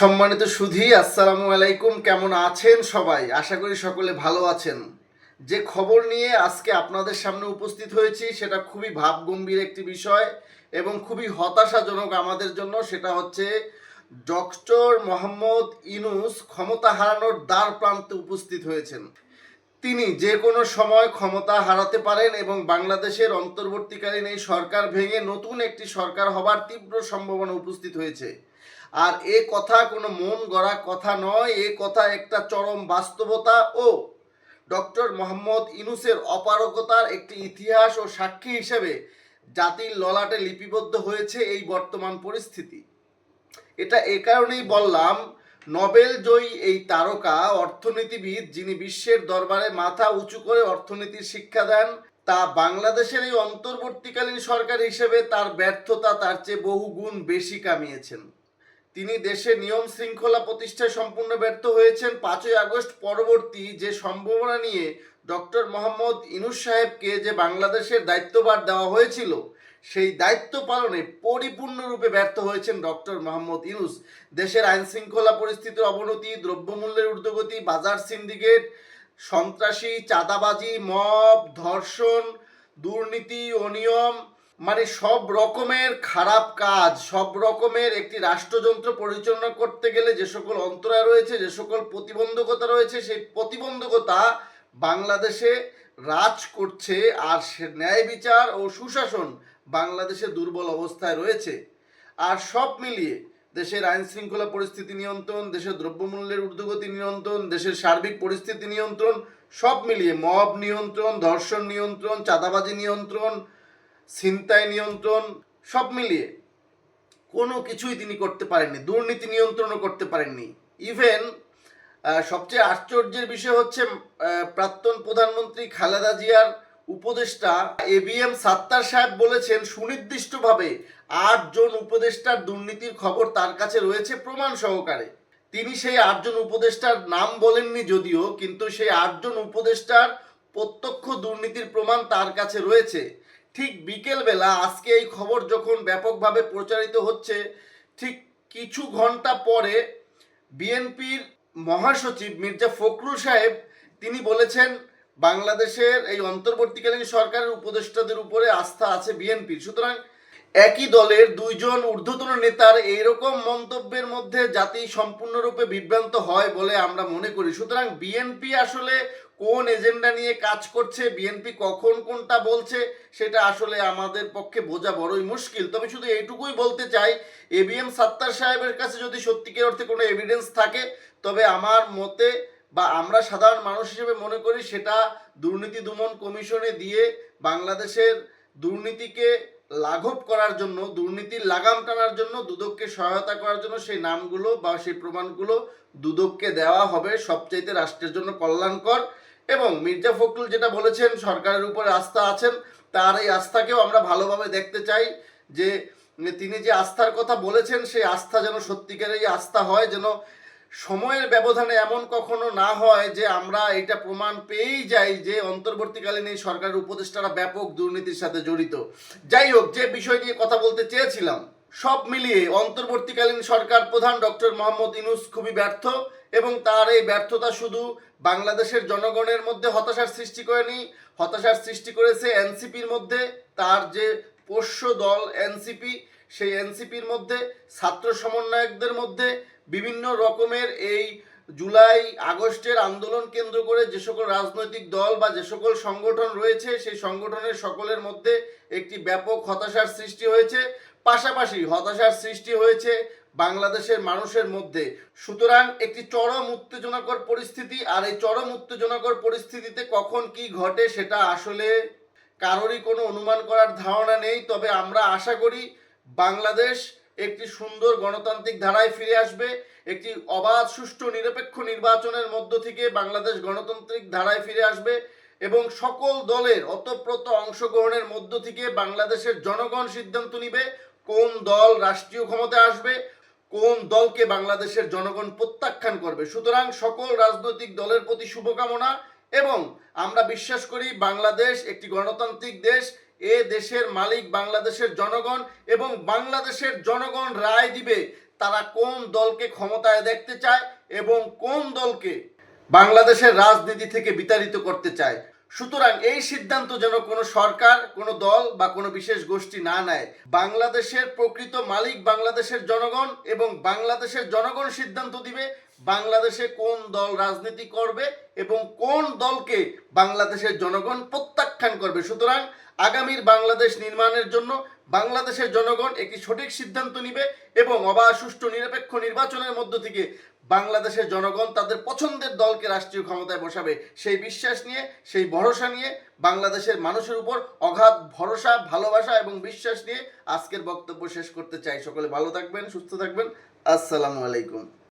সম্মানিত সুধী, আসসালামু আলাইকুম। কেমন আছেন সবাই? আশা করি সকলে ভালো আছেন। যে খবর নিয়ে আজকে আপনাদের সামনে উপস্থিত হয়েছি, সেটা খুবই ভাবগম্ভীর একটি বিষয় এবং খুবই হতাশাজনক আমাদের জন্য। সেটা হচ্ছে, ডক্টর মোহাম্মদ ইনুস ক্ষমতা হারানোর দ্বার প্রান্তে উপস্থিত হয়েছেন। তিনি যে কোনো সময় ক্ষমতা হারাতে পারেন এবং বাংলাদেশের অন্তর্বর্তীকালীন এই সরকার ভেঙে নতুন একটি সরকার হবার তীব্র সম্ভাবনা উপস্থিত হয়েছে। আর এ কথা কোনো মন গড়া কথা নয়, এ কথা একটা চরম বাস্তবতা। ও, ডক্টর মোহাম্মদ ইনুসের অপারগতার একটি ইতিহাস ও সাক্ষী হিসেবে জাতির ললাটে লিপিবদ্ধ হয়েছে এই বর্তমান পরিস্থিতি। এটা এ কারণেই বললাম, নোবেল জয়ী এই তারকা, অর্থনীতিবিদ যিনি বিশ্বের দরবারে মাথা উঁচু করে অর্থনীতির শিক্ষা দেন, তা বাংলাদেশের এই অন্তর্বর্তীকালীন সরকার হিসেবে তার ব্যর্থতা তার চেয়ে বহু গুণ বেশি কামিয়েছেন। তিনি দেশে নিয়ম শৃঙ্খলা প্রতিষ্ঠায় সম্পূর্ণ ব্যর্থ হয়েছেন পাঁচই আগস্ট পরবর্তী যে সম্ভাবনা নিয়ে ডক্টর মোহাম্মদ ইনুস সাহেবকে যে বাংলাদেশের দায়িত্বভার দেওয়া হয়েছিল, সেই দায়িত্ব পালনে পরিপূর্ণরূপে ব্যর্থ হয়েছেন ডক্টর মোহাম্মদ ইনুস। দেশের আইন শৃঙ্খলা পরিস্থিতির অবনতি, দ্রব্যমূল্যের ঊর্ধ্বগতি, বাজার সিন্ডিকেট, সন্ত্রাসী, চাঁদাবাজি, মব, ধর্ষণ, দুর্নীতি, অনিয়ম মানে সব রকমের খারাপ কাজ, সব রকমের একটি রাষ্ট্রযন্ত্র পরিচালনা করতে গেলে যে সকল অন্তরায় রয়েছে, যে সকল প্রতিবন্ধকতা রয়েছে, সেই প্রতিবন্ধকতা বাংলাদেশে রাজ করছে আর সে ন্যায় বিচার ও সুশাসন বাংলাদেশে দুর্বল অবস্থায় রয়েছে। আর সব মিলিয়ে দেশের আইন শৃঙ্খলা পরিস্থিতি নিয়ন্ত্রণ, দেশের দ্রব্যমূল্যের ঊর্ধ্বগতি নিয়ন্ত্রণ, দেশের সার্বিক পরিস্থিতি নিয়ন্ত্রণ, সব মিলিয়ে মব নিয়ন্ত্রণ, ধর্ষণ নিয়ন্ত্রণ, চাঁদাবাজি নিয়ন্ত্রণ ছিনতাই নিয়ন্ত্রণ সব মিলিয়ে কোনো কিছুই তিনি করতে পারেননি, দুর্নীতি নিয়ন্ত্রণও করতে পারেননি। ইভেন সবচেয়ে আশ্চর্যের বিষয় হচ্ছে প্রাক্তন প্রধানমন্ত্রী খালেদা জিয়ার উপদেষ্টা এ বি এম সাত্তার সাহেব বলেছেন, সুনির্দিষ্টভাবে আটজন উপদেষ্টার দুর্নীতির খবর তার কাছে রয়েছে প্রমাণ সহকারে। তিনি সেই আটজন উপদেষ্টার নাম বলেননি যদিও, কিন্তু সেই আটজন উপদেষ্টার প্রত্যক্ষ দুর্নীতির প্রমাণ তার কাছে রয়েছে। ঠিক বিকেলবেলা, আজকে এই খবর যখন ব্যাপকভাবে প্রচারিত হচ্ছে, ঠিক কিছু ঘণ্টা পরে বিএনপির মহাসচিব মির্জা ফখরুল সাহেব, তিনি বলেছেন, বাংলাদেশের এই অন্তর্বর্তীকালীন সরকারের উপদেষ্টাদের উপরে আস্থা আছে বিএনপির। সুতরাং একই দলের দুইজন ঊর্ধ্বতন নেতার এইরকম মন্তব্যের মধ্যে জাতি সম্পূর্ণরূপে বিভ্রান্ত হয় বলে আমরা মনে করি। সুতরাং বিএনপি আসলে কোন এজেন্ডা নিয়ে কাজ করছে বিএনপি কখন কোনটা বলছে, সেটা আসলে আমাদের পক্ষে বোঝা বড়ই মুশকিল। তবে শুধু এইটুকুই বলতে চাই এবিএম সাত্তার সাহেবের কাছে যদি সত্যিকার অর্থে কোনো এভিডেন্স থাকে, তবে আমার মতে বা আমরা সাধারণ মানুষ হিসেবে মনে করি সেটা দুর্নীতি দমন কমিশনে দিয়ে বাংলাদেশের দুর্নীতিকে লাঘব করার জন্য, দুর্নীতির লাগাম টানার জন্য, দুদককে সহায়তা করার জন্য সেই নামগুলো বা সেই প্রমাণগুলো দুদককে দেওয়া হবে সবচাইতে রাষ্ট্রের জন্য কল্যাণকর। এবং মির্জা ফখরুল যেটা বলেছেন, সরকারের উপরে আস্থা আছেন, তার এই আস্থাকেও আমরা ভালোভাবে দেখতে চাই যে তিনি যে আস্থার কথা বলেছেন, সেই আস্থা যেন সত্যিকারেরই আস্থা হয়, যেন সময়ের ব্যবধানে এমন কখনো না হয় যে আমরা এটা প্রমাণ পেয়েই যাই যে অন্তর্বর্তীকালীন এই সরকারের উপদেষ্টারা ব্যাপক দুর্নীতির সাথে জড়িত। যাই হোক, যে বিষয় নিয়ে কথা বলতে চেয়েছিলাম সব মিলিয়ে অন্তর্বর্তীকালীন সরকার প্রধান ডক্টর মোহাম্মদ ইনুস খুবই ব্যর্থ এবং তার এই ব্যর্থতা শুধু বাংলাদেশের জনগণের মধ্যে হতাশার সৃষ্টি করেনি, হতাশার সৃষ্টি করেছে এনসিপির মধ্যে, তার যে পোষ্য দল এনসিপি, সেই এনসিপির মধ্যে, ছাত্র সমন্বয়কদের মধ্যে বিভিন্ন রকমের এই জুলাই, আগস্টের আন্দোলন কেন্দ্র করে যে সকল রাজনৈতিক দল বা যে সকল সংগঠন রয়েছে, সেই সংগঠনের সকলের মধ্যে একটি ব্যাপক হতাশার সৃষ্টি হয়েছে। পাশাপাশি হতাশার সৃষ্টি হয়েছে বাংলাদেশের মানুষের মধ্যে। সুতরাং একটি চরম উত্তেজনাকর পরিস্থিতি, আর এই চরম উত্তেজনাকর পরিস্থিতিতে কখন কি ঘটে সেটা আসলে কারোরই কোনো অনুমান করার ধারণা নেই। তবে আমরা আশা করি বাংলাদেশ একটি সুন্দর গণতান্ত্রিক ধারায় ফিরে আসবে, একটি অবাধ, সুষ্ঠু, নিরপেক্ষ নির্বাচনের মধ্য থেকে বাংলাদেশ গণতান্ত্রিক ধারায় ফিরে আসবে এবং সকল দলের অতপ্রত অংশগ্রহণের মধ্য থেকে বাংলাদেশের জনগণ সিদ্ধান্ত নিবে কোন দল রাষ্ট্রীয় ক্ষমতায় আসবে, কোন দলকে বাংলাদেশের জনগণ প্রত্যাখ্যান করবে। সুতরাং সকল রাজনৈতিক দলের প্রতি শুভকামনা এবং আমরা বিশ্বাস করি বাংলাদেশ একটি গণতান্ত্রিক দেশ এ দেশের মালিক বাংলাদেশের জনগণ এবং বাংলাদেশের জনগণ রায় দিবে তারা কোন দলকে ক্ষমতায় দেখতে চায় এবং কোন দলকে বাংলাদেশের রাজনীতি থেকে বিতাড়িত করতে চায়। সুতরাং এই সিদ্ধান্ত যেন কোনো সরকার, কোনো দল বা কোনো বিশেষ গোষ্ঠী না নেয়। বাংলাদেশের প্রকৃত মালিক বাংলাদেশের জনগণ এবং বাংলাদেশের জনগণ সিদ্ধান্ত দিবে বাংলাদেশে কোন দল রাজনীতি করবে এবং কোন দলকে বাংলাদেশের জনগণ প্রত্যাখ্যান করবে। সুতরাং আগামীর বাংলাদেশ নির্মাণের জন্য বাংলাদেশের জনগণ একটি সঠিক সিদ্ধান্ত নিবে এবং অবাধ, সুষ্ঠু, নিরপেক্ষ নির্বাচনের মধ্য থেকে বাংলাদেশের জনগণ তাদের পছন্দের দলকে রাষ্ট্রীয় ক্ষমতায় বসাবে। সেই বিশ্বাস নিয়ে, সেই ভরসা নিয়ে বাংলাদেশের মানুষের উপর অগাধ ভরসা, ভালোবাসা এবং বিশ্বাস নিয়ে আজকের বক্তব্য শেষ করতে চাই। সকলে ভালো থাকবেন, সুস্থ থাকবেন। আসসালামু আলাইকুম।